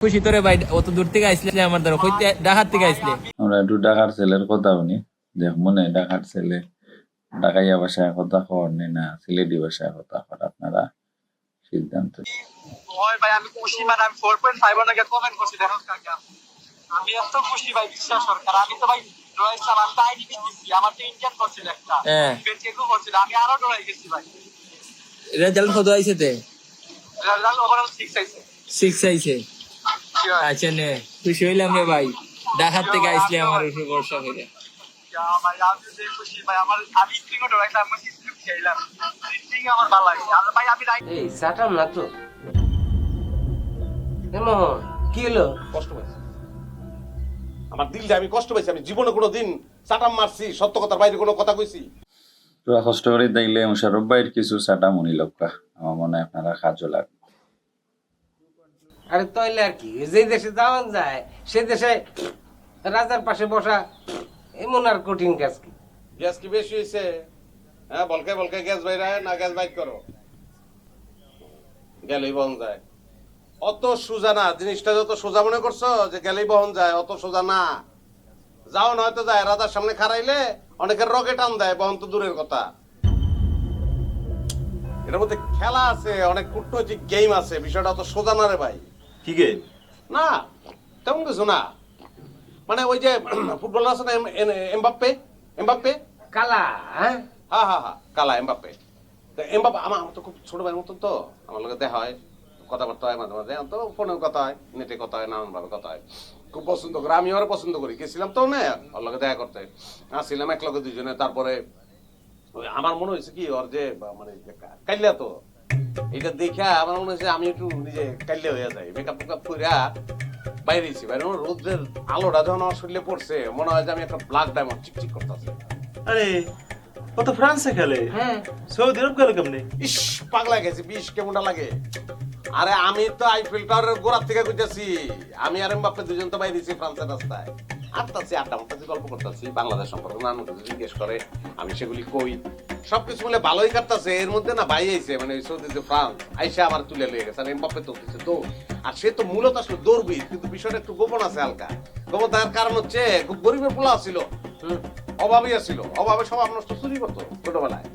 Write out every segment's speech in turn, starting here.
খুশি তোরে ভাই অত দূর থেকে আইসলে আমার দ্বারা কইতে ডাকাত থেকে আইসলে? আমরা একটু ঢাকার ছেলের কথা শুনি। দেখ মনে ঢাকার ছেলে ঢাকাইয়া ভাষায় কথা কর না সিলেটি ভাষায় কথা কর আপনারা সিদ্ধান্ত ওই ভাই আমি খুশি মানে আমি ফোর পয়েন্ট ফাইভ অনেকে কমেন্ট করছি দেখো কাকা। আমি এত খুশি ভাই বিশ্বাস সরকার আমি তো ভাই সালাম আইডিপি আমার তো ইন্ডিয়ান করছিল একটা। হ্যাঁ। করছিল আমি আরও ডরাই গেছি ভাই। রেজাল্ট কত আইছে তে? রেজাল্ট ওভারঅল সিক্স আইছে। সিক্স আইছে। আচ্ছা নে খুশি হইলাম রে ভাই। ডাকাত থেকে আইসলে আমার উপরে ভরসা করে। এই সাটাম না তো? কি হলো? কষ্ট পাইছি। আমার দিলটা আমি কষ্ট পাইছি। আমি জীবনে কোনো দিন চাটাম মারছি সত্য কথার বাইরে কোনো কথা কইছি। তোরা কষ্ট করে দেখলে মুশারফ ভাইয়ের কিছু সাটা মনি লক্কা আমার মনে হয় আপনারা কাজও লাগবে। আরে তইলে আর কি? যে দেশে যাওয়া যায় সে দেশে রাজার পাশে বসা, এমন আর কঠিন কাজ কি? গ্যাস কি বেশি হয়েছে হ্যাঁ বলকে বলকে গ্যাস বাইরে না গ্যাস বাইক করো। গেলেই বহন যায়। অত সোজা না, জিনিসটা যত সোজা মনে করছ, যে গেলেই বহন যায়, অত সোজা না। যাও না হয়তো যায়, রাজার সামনে খারাইলে অনেকের রকেট আন দেয়, বহন তো দূরের কথা। এটার মধ্যে খেলা আছে, অনেক কূটনৈতিক গেম আছে, বিষয়টা অত সোজা না রে ভাই। কি গে? না তেমন কিছু না। মানে ওই যে ফুটবলার আছে না এম- এম- এমবাপ্পে? এমবাপ্পে? কালা হ্যাঁ? হ্যাঁ হ্যাঁ হ্যাঁ কালা এমবাপ্পে। তো এমবাপ্পে আমার আমার তো খুব ছোট ভাইয়ের মতন তো। আমার লোকে দেখা হয় কথাবার্তা হয় মাঝে মাঝে। তো ফোনে কথা হয় নেটে কথা হয় নানান ভাবে কথা হয়। খুব পছন্দ করে আমি ওরা পছন্দ করি। গেছিলাম তো না ওর লগে দেখা করতে। আসছিলাম এক লগে দুজনে তারপরে ওই আমার মনে হয়েছে কি ওর যে মানে যে কা- কাইল্লা তো এটা দেখে আমার মনে হয়েছে আমি একটু নিজে কাইল্লা হয়ে যাই। মেকআপ টেকআপ কইরা বাইরে এসেছি বাইরে রোদ্রের আলোটা যখন আমার শরীরে পড়ছে মনে হয় যে আমি একটা ব্ল্যাক ডায়মন্ড চিকচিক করতেছি। আরে ও তো ফ্রান্সে খেলে। হ্যাঁ। সৌদি আরব খেলে কেমনে? ইস পাগলা গেছে বিষ কেমনটা লাগে? আরে আমি তো আইফেল টাওয়ারের গোড়ার থেকে কইতাছি আমি আর বাপে দুজন তো বাইরেছি ফ্রান্সের রাস্তায়। আটটাছি আড্ডা মারতাছি গল্প করতেছি বাংলাদেশ সম্পর্কে নানান কিছু জিজ্ঞেস করে। আমি সেগুলি কই। সবকিছু মিলে ভালোই কাটতাছে, এর মধ্যে না ভাই আইছে মানে সৌদি যে ফ্রান্স, আইসা আমার তুলে লিয়ে গেছে, আর এমবাপ্পে তো কিছু দৌড়। আর সে তো মূলত আসলে দৌড়বি কিন্তু বিষয়টা একটু গোপন আছে হালকা। গোপন থাকার কারণ হচ্ছে, খুব গরিবের পোলা ছিল অভাবই ছিল, অভাবে সব নষ্ট চুরি করতো ছোটবেলায়।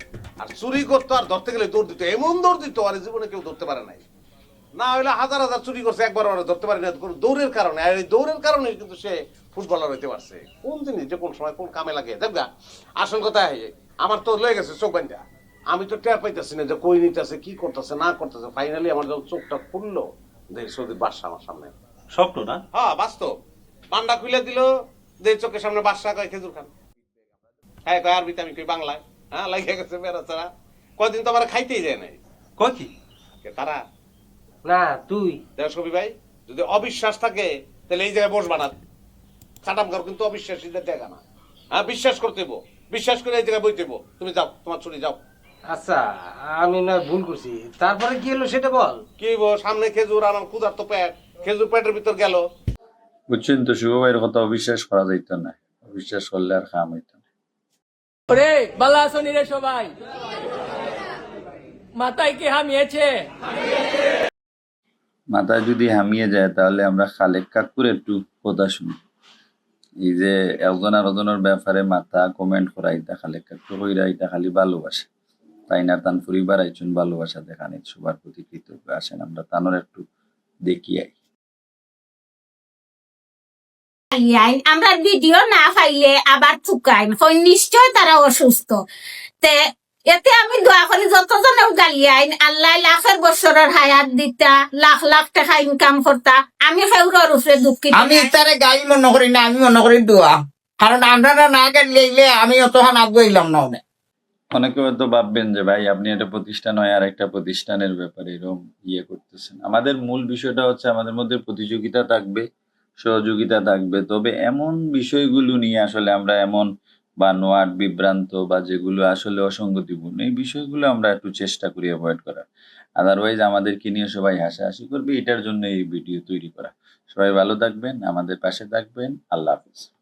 আর চুরি করতো আর ধরতে গেলে দৌড় দিত, এমন দৌড় দিত, আর জীবনে কেউ ধরতে পারে নাই। না হলে হাজার হাজার চুরি করছে, একবার ধরতে পারে না দৌড়ের কারণে। আর এই দৌড়ের কারণে কিন্তু সে ফুটবলার হইতে পারছে। কোন জিনিস যে কোন সময় কোন কামে লাগে। দেখবা আসল কথা এই, আমার তো লয়ে গেছে চোখ বান্ধা আমি তো টের পাইতেছি না যে কই নিতেছে কি করতেছে না করতেছে। ফাইনালি আমার যখন চোখটা খুললো দেখি সৌদির বাদশা আমার সামনে। স্বপ্ন না? হ্যাঁ বাস্তব। পান্ডা খুলে দিল দে চোখের সামনে বাদশা কয় খেজুর খান। হ্যাঁ কয় আরবিতে আমি কই বাংলায়। হ্যাঁ লাগিয়ে গেছে বেড়াচারা কয়দিন তো আমার খাইতেই যায় নাই। কয় কি? তারা? না তুই। দেখ ভাই যদি অবিশ্বাস থাকে তাহলে এই জায়গায় বসবা না। ঘর কিন্তু অবিশ্বাসীদের জায়গা না। হ্যাঁ বিশ্বাস করতে বিশ্বাস করে এই জায়গায় বইতে হইবো। তুমি যাও তোমার ছুটি যাও। আচ্ছা আমি না ভুল করছি। তারপরে কি হলো সেটা বল। কি হইবো? সামনে খেজুর আমার ক্ষুধার তো পেট। খেজুর পেটের ভিতর গেল। বুঝছেন তো শুভ ভাইয়ের কথা অবিশ্বাস করা যাইত না। অবিশ্বাস করলে আর খাম হইত না। ওরে বালা রে সবাই। মাথায় কি হামিয়েছে? মাথায় যদি হামিয়ে যায় তাহলে আমরা খালেক কাকুর একটু কথা শুনি। এই যে একজন আর ওজনের ব্যাপারে মাথা কমেন্ট করা এটা খালি একটু কইরা এটা খালি ভালোবাসে। তাই না? তান পরিবার আইছুন ভালোবাসা দেখানি সবার প্রতি কৃতজ্ঞ আসেন। আমরা তানোর একটু দেখি আই। আমরা ভিডিও না পাইলে আবার চুকাই নিশ্চয় তারা অসুস্থ। তে এতে আমি দোয়া করি যতজনেও গালি আইন আল্লাহ লাখের বছরের হায়াত দিতা লাখ লাখ টাকা ইনকাম করতা। আমি সেউরর উপরে দুঃখিত আমি তারে গাই মনে করি না আমি মনে করি দোয়া। কারণ আপনারা না গেলে আমি অতখান আগুয়াইলাম না অনেক। অনেকে হয়তো ভাববেন যে ভাই আপনি একটা প্রতিষ্ঠান হয় আর একটা প্রতিষ্ঠানের ব্যাপারে এরকম ইয়ে করতেছেন। আমাদের মূল বিষয়টা হচ্ছে আমাদের মধ্যে প্রতিযোগিতা থাকবে সহযোগিতা থাকবে। তবে এমন বিষয়গুলো নিয়ে আসলে আমরা এমন বা নোয়াট, বিভ্রান্ত বা যেগুলো আসলে অসঙ্গতিপূর্ণ, এই বিষয়গুলো আমরা একটু চেষ্টা করি অ্যাভয়েড করার। আদারওয়াইজ আমাদেরকে নিয়ে সবাই হাসাহাসি করবে, এটার জন্য এই ভিডিও তৈরি করা। সবাই ভালো থাকবেন, আমাদের পাশে থাকবেন, আল্লাহ হাফিজ।